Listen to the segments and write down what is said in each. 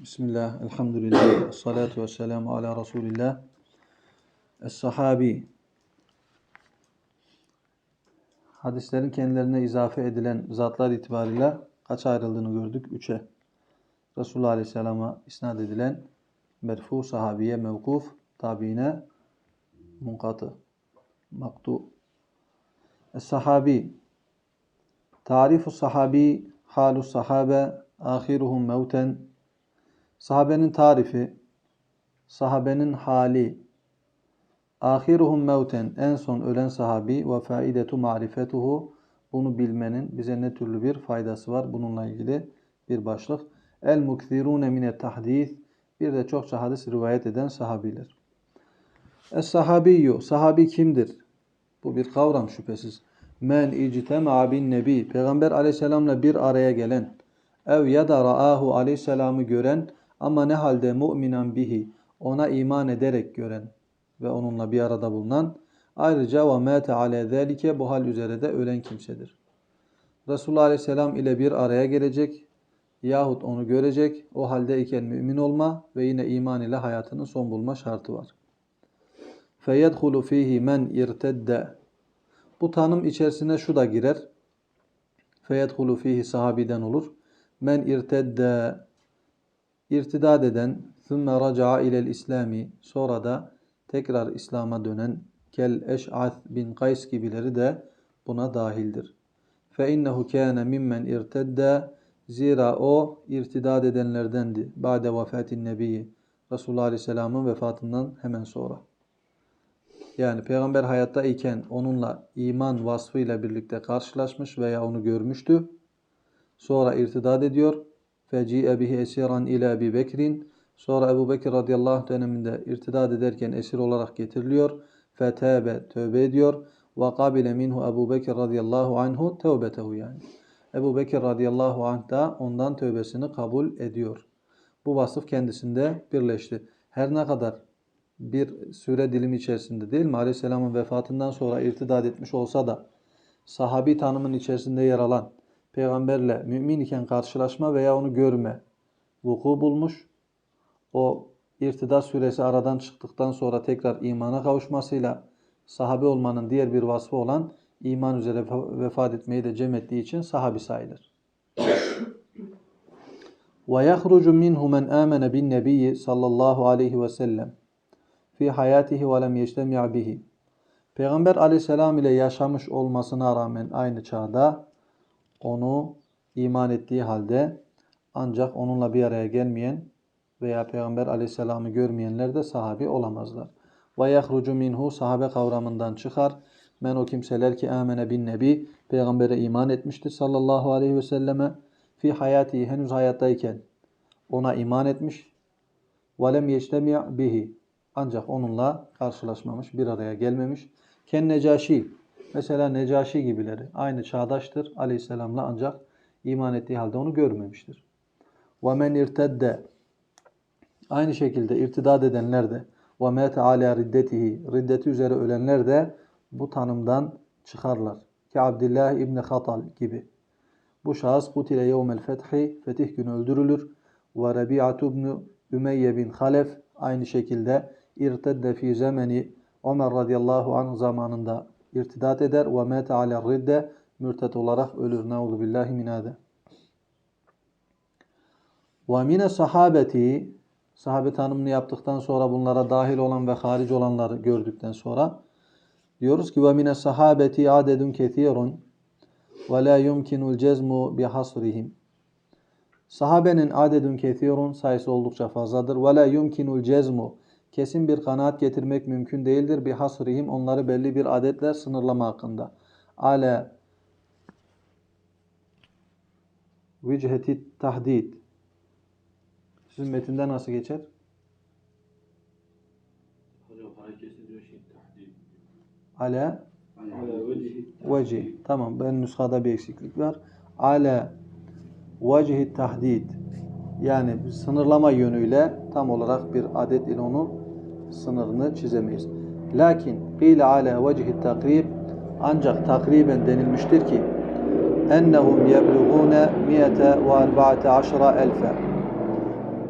Bismillah, elhamdülillah, salatu ve selamu ala Resulillah. Es-sahabi. Hadislerin kendilerine izafe edilen zatlar itibariyle kaç ayrıldığını gördük? Üçe. Resulullah Aleyhisselam'a isnat edilen merfu, sahabiye, mevkuf, tabiine, munkatı, maktu. Es-sahabi. Tarifu sahabi, halu sahabe, ahiruhum mevten, Sahabenin tarifi, sahabenin hali, ahiruhum mevten, en son ölen sahabi ve faidetu marifetuhu, bunu bilmenin bize ne türlü bir faydası var? Bununla ilgili bir başlık. El mukthirune mine tahdith, bir de çokça hadis rivayet eden sahabiler. Es sahabiyyu, sahabi kimdir? Bu bir kavram şüphesiz. Men ictema'a bin nebi, Peygamber aleyhisselamla bir araya gelen, ev ya da ra'ahu aleyhisselamı gören, ama ne halde mu'minen bihi ona iman ederek gören ve onunla bir arada bulunan ayrıca ve mâte ale zâlike bu hal üzere de ölen kimsedir. Resulullah Aleyhisselam ile bir araya gelecek yahut onu görecek o halde iken mümin olma ve yine iman ile hayatının son bulma şartı var. فَيَدْخُلُ ف۪يهِ men irtedde Bu tanım içerisine şu da girer. فَيَدْخُلُ ف۪يهِ sahabiden olur. Men irtedde irtidad eden ثُمَّ رَجَعَ اِلَى الْاِسْلَامِ sonra da tekrar İslam'a dönen kel eş'ath bin Kays gibileri de buna dahildir. فَاِنَّهُ كَانَ مِمَّنْ اِرْتَدَّ Zira o irtidad edenlerdendi. Ba'de vefatin nebiyi. Resulullah Aleyhisselam'ın vefatından hemen sonra. Yani peygamber hayatta iken onunla iman vasfıyla birlikte karşılaşmış veya onu görmüştü. Sonra irtidad ediyor feci'e bihi esiran ila Ebi Bekrin. Sonra Ebu Bekir radıyallahu anh döneminde irtidad ederken esir olarak getiriliyor. Fetebe tövbe ediyor. Ve kabile minhu Ebu Bekir radıyallahu anhu tevbetehu yani. Ebu Bekir radıyallahu anh da ondan tövbesini kabul ediyor. Bu vasıf kendisinde birleşti. Her ne kadar bir süre dilimi içerisinde değil mi? Aleyhisselamın vefatından sonra irtidad etmiş olsa da sahabi tanımın içerisinde yer alan peygamberle mümin iken karşılaşma veya onu görme vuku bulmuş. O irtidat süresi aradan çıktıktan sonra tekrar imana kavuşmasıyla sahabe olmanın diğer bir vasfı olan iman üzere vefat etmeyi de cem ettiği için sahabi sayılır. وَيَخْرُجُ مِنْهُ مَنْ آمَنَ بِالنَّبِيِّ sallallahu aleyhi ve sellem fi hayatihi ve lem yeştemi' bihi. Peygamber aleyhisselam ile yaşamış olmasına rağmen aynı çağda onu iman ettiği halde ancak onunla bir araya gelmeyen veya Peygamber aleyhisselamı görmeyenler de sahabi olamazlar. Ve yahrucu minhu sahabe kavramından çıkar. Men o kimseler ki amene bin nebi peygambere iman etmiştir sallallahu aleyhi ve selleme fi hayati henüz hayattayken ona iman etmiş ve lem yeştemi' bihi ancak onunla karşılaşmamış, bir araya gelmemiş. Ken necaşi Mesela Necaşi gibileri aynı çağdaştır aleyhisselamla ancak iman ettiği halde onu görmemiştir. وَمَنْ irtedde Aynı şekilde irtidad edenler de وَمَاتَ عَلَى riddetihi Riddeti üzere ölenler de bu tanımdan çıkarlar. Ki Abdullah İbni Hatal gibi. Bu şahıs kutile yevmel fethi fetih günü öldürülür. Ve Rabi'atu ibn Ümeyye bin Halef aynı şekilde irtedde fi zemeni Ömer radıyallahu anh zamanında irtidat eder ve mete ala ridde mürtet olarak ölür. Nauzu billahi min hada. Ve mine sahabeti sahabe tanımını yaptıktan sonra bunlara dahil olan ve haric olanları gördükten sonra diyoruz ki ve mine sahabeti adedun kethirun ve la yumkinul cezmu bi hasrihim. Sahabenin adedun kethirun sayısı oldukça fazladır. Ve la yumkinul cezmu kesin bir kanaat getirmek mümkün değildir. Bir hasrihim onları belli bir adetler sınırlama hakkında. Ale vicheti tahdid. Sizin metinde nasıl geçer? Ale vecih. Tamam ben nüshada bir eksiklik var. Ale vecihi tahdid. Yani sınırlama yönüyle tam olarak bir adet ile onu sınırını çizemeyiz. Lakin qile ala vecihi takrib ancak takriben denilmiştir ki ennehum yeblugune miyete ve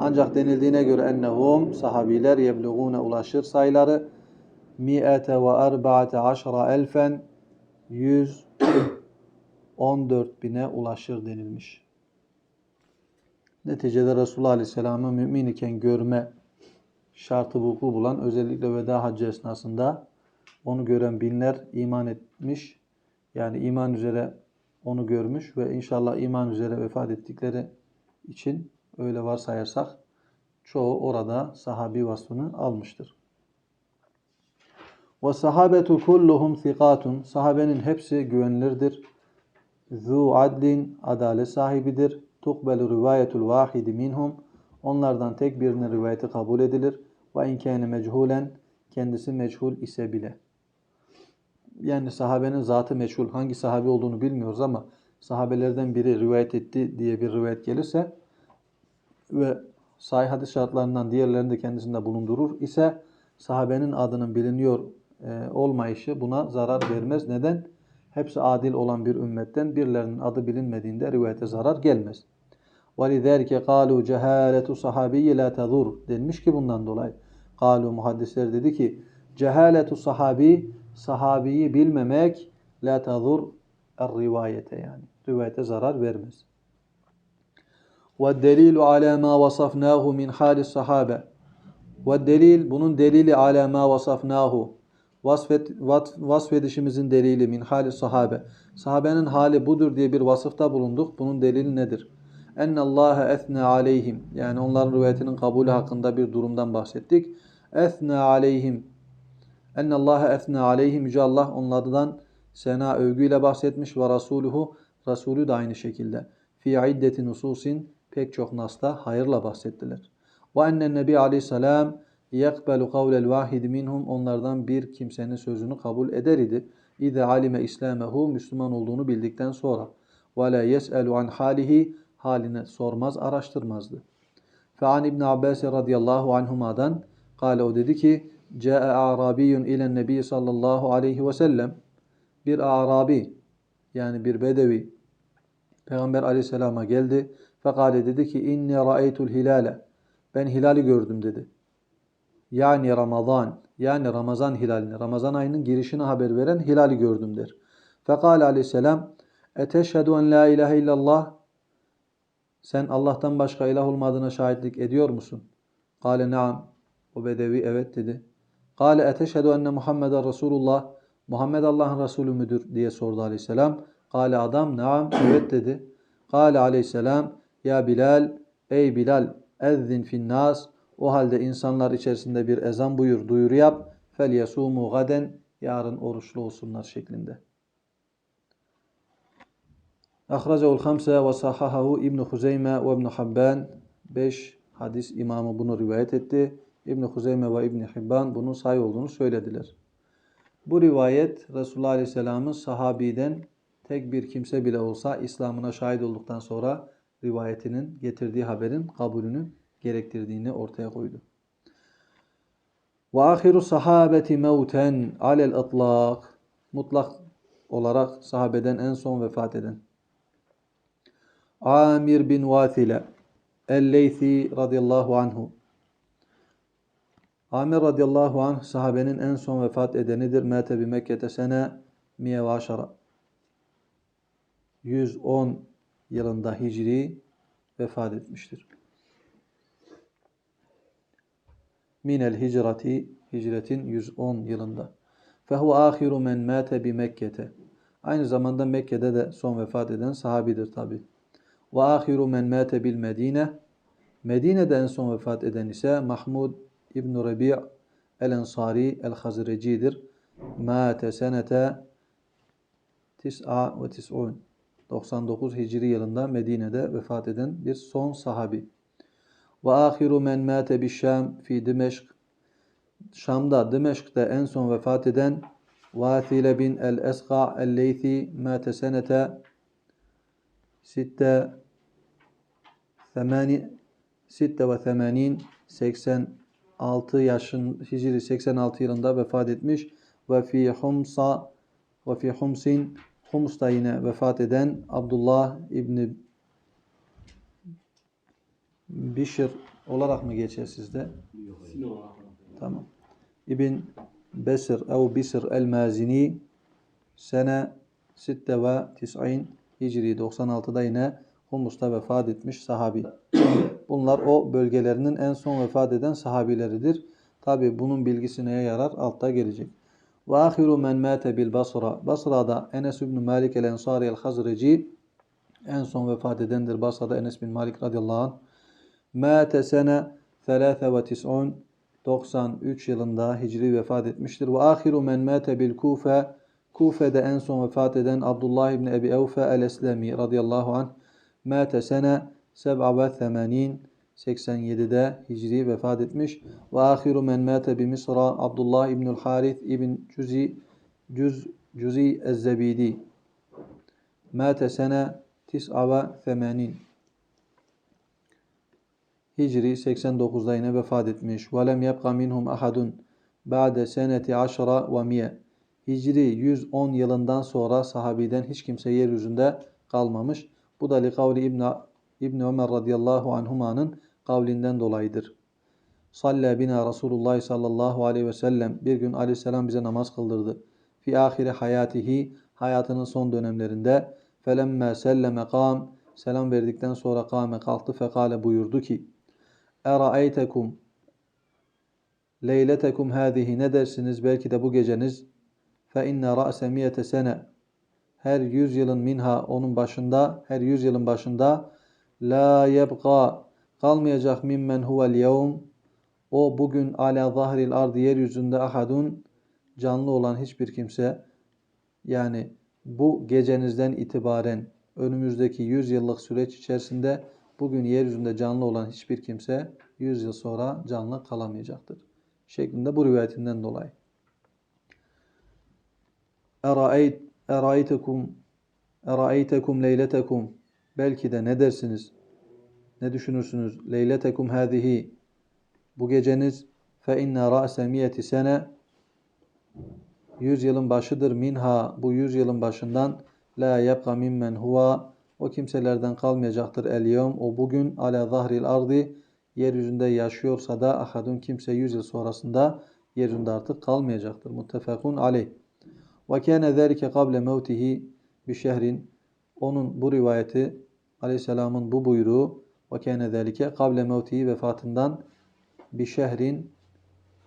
Ancak denildiğine göre ennehum sahabiler yeblugune ulaşır sayıları mi'ete ve erba'ate aşra elfen 114 bine ulaşır denilmiş. Neticede Resulullah Aleyhisselam'ı mümin iken görme şartı vuku bulan özellikle veda haccı esnasında onu gören binler iman etmiş. Yani iman üzere onu görmüş ve inşallah iman üzere vefat ettikleri için öyle varsayarsak çoğu orada sahabi vasfını almıştır. Ve sahabetu kulluhum thikatun. Sahabenin hepsi güvenilirdir. Zu adlin adalet sahibidir. Tukbelu rivayetul vahidi minhum. Onlardan tek birinin rivayeti kabul edilir. Ve inkâne mechulen kendisi meçhul ise bile. Yani sahabenin zatı meçhul. Hangi sahabe olduğunu bilmiyoruz ama sahabelerden biri rivayet etti diye bir rivayet gelirse ve sahih hadis şartlarından diğerlerini de kendisinde bulundurur ise sahabenin adının biliniyor e, olmayışı buna zarar vermez. Neden? Hepsi adil olan bir ümmetten birilerinin adı bilinmediğinde rivayete zarar gelmez. وَلِذَٰلِكَ قَالُوا جَهَالَةُ صَحَابِيِّ لَا تَذُرْ denmiş ki bundan dolayı. Kalu muhaddisler dedi ki cehaletu sahabi sahabiyi bilmemek la tazur er rivayete yani rivayete zarar vermez. Ve delilu ala ma vasafnahu min halis sahabe. Ve delil bunun delili ala ma vasafnahu. Vasfet, vasfedişimizin delili min halis sahabe. Sahabenin hali budur diye bir vasıfta bulunduk. Bunun delili nedir? Enne Allah esne aleyhim. Yani onların rivayetinin kabulü hakkında bir durumdan bahsettik. Esne aleyhim. Enne Allah esne aleyhim. Yüce Allah onlardan sena övgüyle bahsetmiş ve Rasuluhu Resulü de aynı şekilde. Fi iddeti nususin pek çok nasta hayırla bahsettiler. Ve ennen nebi aleyhisselam yekbelu kavlel vahid minhum onlardan bir kimsenin sözünü kabul eder idi. İze alime islamehu Müslüman olduğunu bildikten sonra. Ve la yes'elu an halihi haline sormaz, araştırmazdı. Fe'an İbn Abbas radıyallahu anhuma'dan kâle o dedi ki Câe a'rabiyyun ilen nebi sallallahu aleyhi ve sellem bir a'rabi yani bir bedevi Peygamber aleyhisselama geldi. Fekale dedi ki inni ra'eytul hilale ben hilali gördüm dedi. Yani Ramazan yani Ramazan hilalini Ramazan ayının girişine haber veren hilali gördüm der. Fekale aleyhisselam eteşhedü en la ilahe illallah sen Allah'tan başka ilah olmadığına şahitlik ediyor musun? Kale naam. O bedevi evet dedi. Kale eteşhedü enne Muhammeden Resulullah. Muhammed Allah'ın Resulü müdür diye sordu aleyhisselam. Kale adam naam evet dedi. Kale aleyhisselam ya Bilal ey Bilal ezzin finnas o halde insanlar içerisinde bir ezan buyur duyuru yap. Fel yasumu gaden yarın oruçlu olsunlar şeklinde. Ahracaul hamse ve sahahahu İbn Huzeyme ve İbn Habban 5 hadis imamı bunu rivayet etti. İbn Huzeyme ve İbn Hibban bunun sahih olduğunu söylediler. Bu rivayet Resulullah Aleyhisselam'ın sahabiden tek bir kimse bile olsa İslam'ına şahit olduktan sonra rivayetinin getirdiği haberin kabulünü gerektirdiğini ortaya koydu. Ve ahiru sahabeti mevten alel itlak mutlak olarak sahabeden en son vefat eden Amir bin Vathile El-Leythi radıyallahu anhu Amir radıyallahu anh sahabenin en son vefat edenidir. Mete bi Mekke'te sene miye ve aşara. 110 yılında Hicri vefat etmiştir. Minel hicrati hicretin 110 yılında. Fehu ahiru men mate bi Mekke'te. Aynı zamanda Mekke'de de son vefat eden sahabidir tabi. Ve ahiru men mâte bil Medine. Medine'de en son vefat eden ise Mahmud İbn Rabi' el-Ensari el-Hazreci'dir. Mâte senete 99 Hicri yılında Medine'de vefat eden bir son sahabi. Ve ahiru men mâte bi Şam fi Dimeşk. Şam'da, Dimeşk'te en son vefat eden Vathile bin el-Esqa el-Leythi mâte senete 6 Femani, sitte ve temenin 86 yaşın Hicri 86 yılında vefat etmiş ve fi Humsa ve fi Humsin Hums'ta yine vefat eden Abdullah İbni Bişir olarak mı geçer sizde? Tamam. İbn Besir ev Bisir el-Mazini sene 96 Hicri 96'da yine Humus'ta vefat etmiş sahabi. Bunlar o bölgelerinin en son vefat eden sahabileridir. Tabi bunun bilgisi neye yarar? Altta gelecek. Ve ahiru men mâte bil Basra. Basra'da Enes ibn Malik el-Ensari el-Hazreci en son vefat edendir. Basra'da Enes bin Malik radıyallahu anh. Mâte sene 93 93 yılında Hicri vefat etmiştir. Ve ahiru men mâte bil Kufe Kufe'de en son vefat eden Abdullah ibn Ebi Evfe el-Eslemi radıyallahu anh mâte sene 87 87'de Hicri vefat etmiş. Ve ahiru men mâte bi Mısra Abdullah ibnül Harith ibn Cüzi Cüz Cüzi Ez-Zebidi mâte sene 89 Hicri 89'da yine vefat etmiş. Ve lem yebqa minhum ahadun ba'de seneti aşra ve miye. Hicri 110 yılından sonra sahabiden hiç kimse yeryüzünde kalmamış. Bu da li kavli İbn, İbn Ömer radıyallahu anhumanın kavlinden dolayıdır. Salle bina Resulullah sallallahu aleyhi ve sellem. Bir gün aleyhisselam bize namaz kıldırdı. Fi ahiri hayatihi hayatının son dönemlerinde. Felemme selleme kam selam verdikten sonra kâme kalktı. Fekale buyurdu ki Eraeytekum leyletekum hâzihi. Ne dersiniz? Belki de bu geceniz. Fe inne ra'se miyete sene her yüz yılın minha onun başında her yüz yılın başında la yebqa kalmayacak mimmen huvel yevm o bugün ala zahril ardı yeryüzünde ahadun canlı olan hiçbir kimse yani bu gecenizden itibaren önümüzdeki 100 yıllık süreç içerisinde bugün yeryüzünde canlı olan hiçbir kimse 100 yıl sonra canlı kalamayacaktır. Şeklinde bu rivayetinden dolayı. Eraeyt eraeytekum eraeytekum leyletekum belki de ne dersiniz? Ne düşünürsünüz? Leyletekum hâzihi bu geceniz fe inne ra'se miyeti sene 100 yılın başıdır minha bu 100 yılın başından la yebqa mimmen huwa o kimselerden kalmayacaktır el o bugün ala zahril ardı yeryüzünde yaşıyorsa da ahadun kimse 100 yıl sonrasında yeryüzünde artık kalmayacaktır. Muttefakun aleyh. Ve kâne zâlike kable mevtihi bi şehrin onun bu rivayeti aleyhisselamın bu buyruğu ve kâne zâlike kable mevtihi vefatından bir şehrin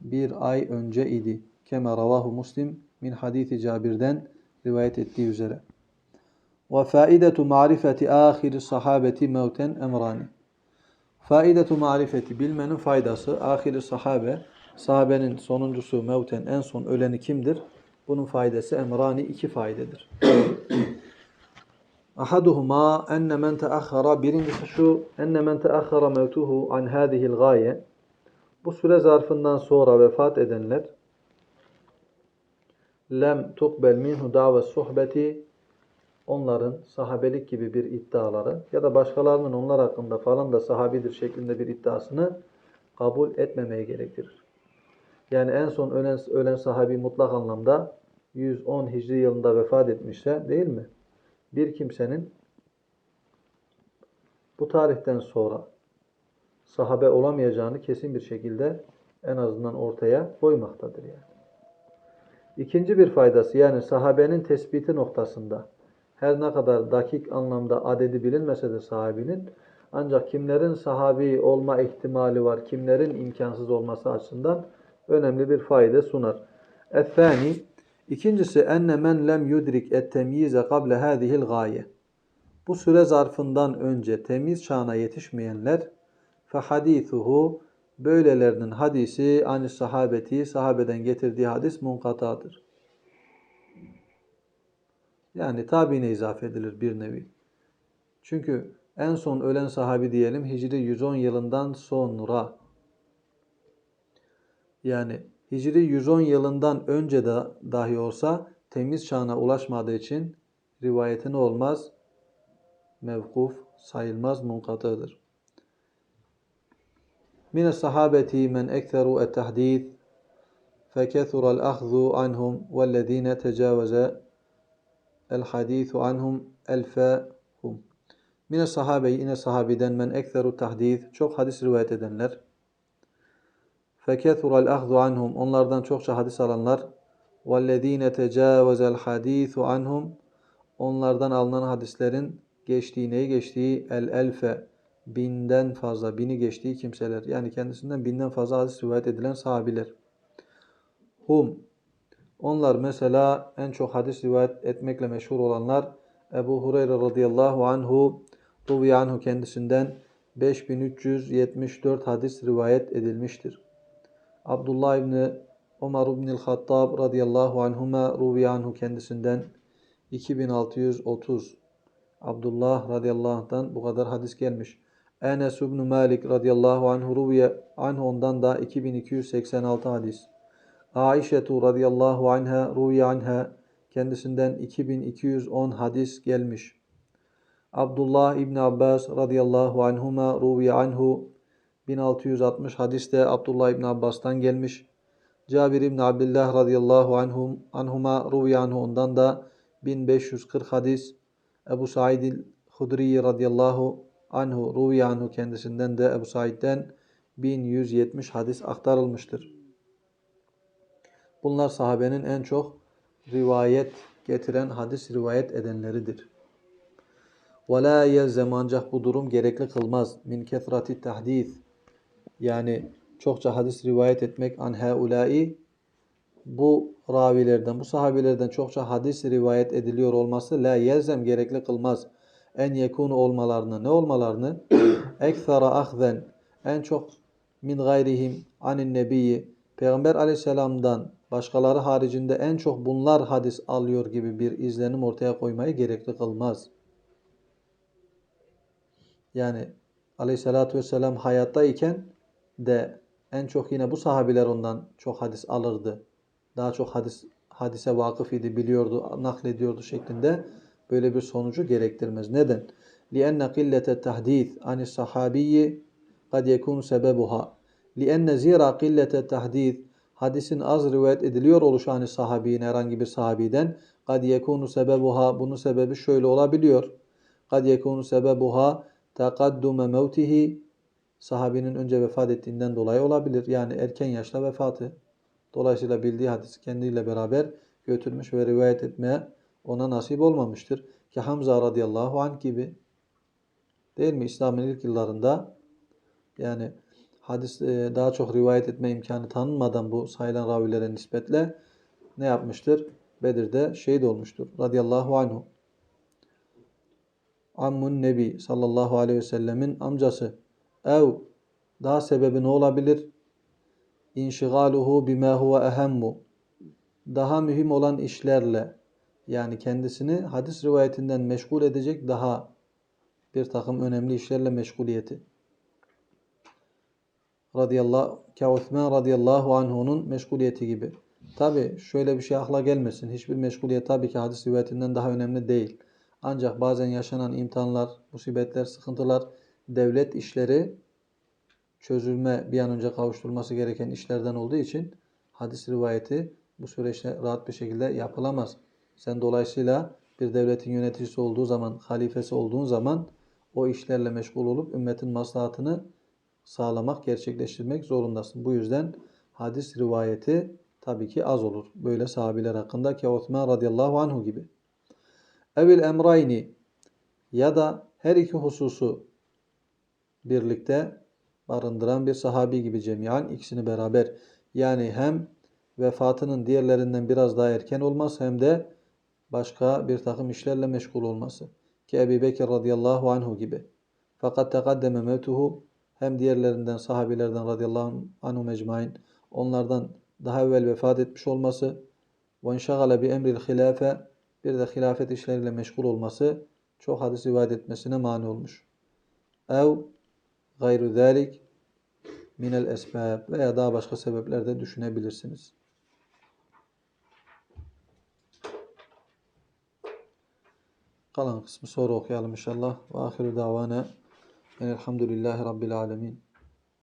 bir ay önce idi. Keme ravahu Muslim min hadithi Cabir'den rivayet ettiği üzere. Ve faidetu marifeti ahiri sahabeti mevten emrani. Faidetu marifeti bilmenin faydası ahiri sahabe sahabenin sonuncusu mevten en son öleni kimdir? Bunun faydası emrani iki faydedir. Ahaduhuma enne men teahhara birincisi şu enne men teahhara mevtuhu an hadihil gaye bu süre zarfından sonra vefat edenler lem tukbel minhu dava suhbeti onların sahabelik gibi bir iddiaları ya da başkalarının onlar hakkında falan da sahabidir şeklinde bir iddiasını kabul etmemeye gerektirir. Yani en son ölen, ölen sahabi mutlak anlamda 110 Hicri yılında vefat etmişse değil mi? Bir kimsenin bu tarihten sonra sahabe olamayacağını kesin bir şekilde en azından ortaya koymaktadır yani. İkinci bir faydası yani sahabenin tespiti noktasında her ne kadar dakik anlamda adedi bilinmese de sahabinin ancak kimlerin sahabi olma ihtimali var, kimlerin imkansız olması açısından önemli bir fayda sunar. Ethani İkincisi enne men lem yudrik et temyize kable hadihil gaye. Bu süre zarfından önce temiz çağına yetişmeyenler fe hadithuhu böylelerinin hadisi ani sahabeti sahabeden getirdiği hadis munkatadır. Yani tabiine izafe edilir bir nevi. Çünkü en son ölen sahabi diyelim Hicri 110 yılından sonra yani Hicri 110 yılından önce de dahi olsa temiz çağına ulaşmadığı için rivayeti ne olmaz? Mevkuf sayılmaz, munkatıdır. Mine sahabeti men ekteru et fekethura el-ahzu anhum vellezine tecavüze el hadithu anhum elfehum. Mine sahabe yine sahabiden men ekseru tahdis çok hadis rivayet edenler. Fekethural ahzu anhum onlardan çokça hadis alanlar. Vellezine tecavezel hadisu anhum onlardan alınan hadislerin geçtiği neyi geçtiği el elfe binden fazla bini geçtiği kimseler yani kendisinden binden fazla hadis rivayet edilen sahabiler. Hum onlar mesela en çok hadis rivayet etmekle meşhur olanlar Ebu Hureyre radıyallahu anhu Ruvi anhu kendisinden 5374 hadis rivayet edilmiştir. Abdullah İbni Ömer İbnil Hattab radıyallahu anhuma Ruvi anhu kendisinden 2630 Abdullah radıyallahu anh'tan bu kadar hadis gelmiş. Enes ibn Malik radıyallahu anhu ruviye anhu ondan da 2286 hadis. Aişetu radıyallahu anha ruviye anha kendisinden 2210 hadis gelmiş. Abdullah İbni Abbas radıyallahu anhuma ruviye anhu 1660 hadiste Abdullah İbni Abbas'tan gelmiş. Cabir İbni Abdullah radıyallahu anhum, anhuma ruviye anhu ondan da 1540 hadis. Ebu Said Hudri radıyallahu anhu ruviye anhu kendisinden de Ebu Said'den 1170 hadis aktarılmıştır. Bunlar sahabenin en çok rivayet getiren hadis rivayet edenleridir. وَلَا يَلْزَمْ ancak bu durum gerekli kılmaz. Min kethrati tahdis yani çokça hadis rivayet etmek an haulai bu ravilerden, bu sahabilerden çokça hadis rivayet ediliyor olması la yelzem gerekli kılmaz. En yekunu olmalarını, ne olmalarını? Ekthara ahzen, en çok min gayrihim anin nebiyyi, Peygamber aleyhisselamdan başkaları haricinde en çok bunlar hadis alıyor gibi bir izlenim ortaya koymayı gerekli kılmaz. Yani aleyhissalatü vesselam hayattayken de en çok yine bu sahabiler ondan çok hadis alırdı. Daha çok hadis hadise vakıf idi, biliyordu, naklediyordu şeklinde böyle bir sonucu gerektirmez. Neden? لِأَنَّ قِلَّةَ التَّحْدِيث عَنِ الصَّحَابِيِّ قَدْ يَكُونُ سَبَبُهَا لِأَنَّ زِيرَا قِلَّةَ التَّحْدِيث Hadisin az rivayet ediliyor oluşu hani sahabinin herhangi bir sahabiden قَدْ يَكُونُ سَبَبُهَا Bunun sebebi şöyle olabiliyor. قَدْ يَكُونُ سَبَبُهَا تَقَدُّمَ مَوْتِهِ Sahabinin önce vefat ettiğinden dolayı olabilir. Yani erken yaşta vefatı. Dolayısıyla bildiği hadisi kendiyle beraber götürmüş ve rivayet etmeye ona nasip olmamıştır. Ki Hamza radıyallahu anh gibi değil mi? İslam'ın ilk yıllarında yani hadis e, daha çok rivayet etme imkanı tanınmadan bu sayılan ravilere nispetle ne yapmıştır? Bedir'de şehit olmuştur. Radıyallahu anhu. Ammun Nebi sallallahu aleyhi ve sellemin amcası. Ev daha sebebi ne olabilir? İnşigaluhu bima huve ehemmu. Daha mühim olan işlerle yani kendisini hadis rivayetinden meşgul edecek daha bir takım önemli işlerle meşguliyeti. Radıyallahu ka Osman radıyallahu anhu'nun meşguliyeti gibi. Tabi şöyle bir şey akla gelmesin. Hiçbir meşguliyet tabii ki hadis rivayetinden daha önemli değil. Ancak bazen yaşanan imtihanlar, musibetler, sıkıntılar, devlet işleri çözülme bir an önce kavuşturulması gereken işlerden olduğu için hadis rivayeti bu süreçte rahat bir şekilde yapılamaz. Sen dolayısıyla bir devletin yöneticisi olduğu zaman, halifesi olduğun zaman o işlerle meşgul olup ümmetin maslahatını sağlamak, gerçekleştirmek zorundasın. Bu yüzden hadis rivayeti tabii ki az olur. Böyle sahabiler hakkında ki Osman radıyallahu anhu gibi. Evil emrayni ya da her iki hususu birlikte barındıran bir sahabi gibi cemiyan ikisini beraber yani hem vefatının diğerlerinden biraz daha erken olması hem de başka bir takım işlerle meşgul olması. Ki Ebu Bekir radıyallahu anhu gibi. Fakat tekaddeme mevtuhu hem diğerlerinden sahabilerden radıyallahu anhu mecmain onlardan daha evvel vefat etmiş olması ve inşagale bi emril hilafe bir de hilafet işleriyle meşgul olması çok hadis rivayet etmesine mani olmuş. Ev gayru zalik minel esbab veya daha başka sebepler de düşünebilirsiniz. Kalan kısmı sonra okuyalım inşallah. Ve ahiru davana elhamdülillahi rabbil alemin.